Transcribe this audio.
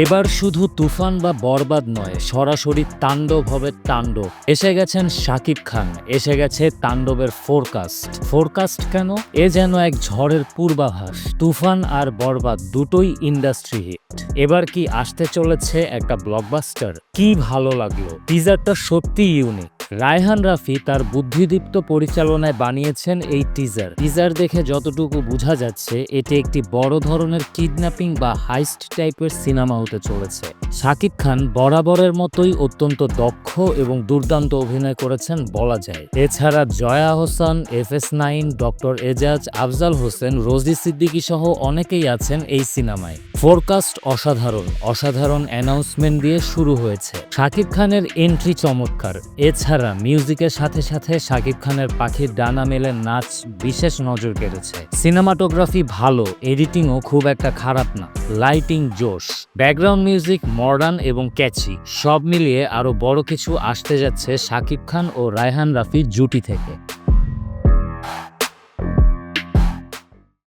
এবার শুধু তুফান বা বরবাদ নয়, সরাসরি তাণ্ডব হবে তাণ্ডব। এসে গেছেন শাকিব খান, এসে গেছে তাণ্ডবের ফোরকাস্ট ফোরকাস্ট কেন? এ যেন এক ঝড়ের পূর্বাভাস। তুফান আর বরবাদ দুটোই ইন্ডাস্ট্রি হিট এবার কি আসতে চলেছে একটা ব্লকবাস্টার কি ভালো লাগল? টিজারটা সত্যি ইউনিক রায়হান রাফি তার বুদ্ধিদীপ্ত পরিচালনায় বানিয়েছেন এই টিজার টিজার দেখে যতটুকু বোঝা যাচ্ছে, এটি একটি বড় ধরনের কিডন্যাপিং বা হাইস্ট টাইপের সিনেমা হতে চলেছে। শাকিব খান বরাবরের মতোই অত্যন্ত দক্ষ এবং দুর্দান্ত অভিনয় করেছেন বলা যায়। এছাড়া Jaya Hossain F S nine, doctor Ejaz, Afzal Hossain, Rosy Siddiqui সহ অনেকেই আছেন এই সিনেমায়। ফোরকাস্ট অসাধারণ অসাধারণ অ্যানাউন্সমেন্ট দিয়ে শুরু হয়েছে। শাকিব খানের এন্ট্রি চমৎকার। এছাড়া মিউজিকের সাথে সাথে শাকিব খানের পাখির ডানা মেলে নাচ বিশেষ নজর কেড়েছে। সিনেমাটোগ্রাফি ভালো, এডিটিংও খুব একটা খারাপ না। লাইটিং জোশ। ব্যাকগ্রাউন্ড মিউজিক মডার্ন এবং ক্যাচি, সব মিলিয়ে আরও বড় কিছু আসতে যাচ্ছে শাকিব খান ও রায়হান রাফি জুটি থেকে।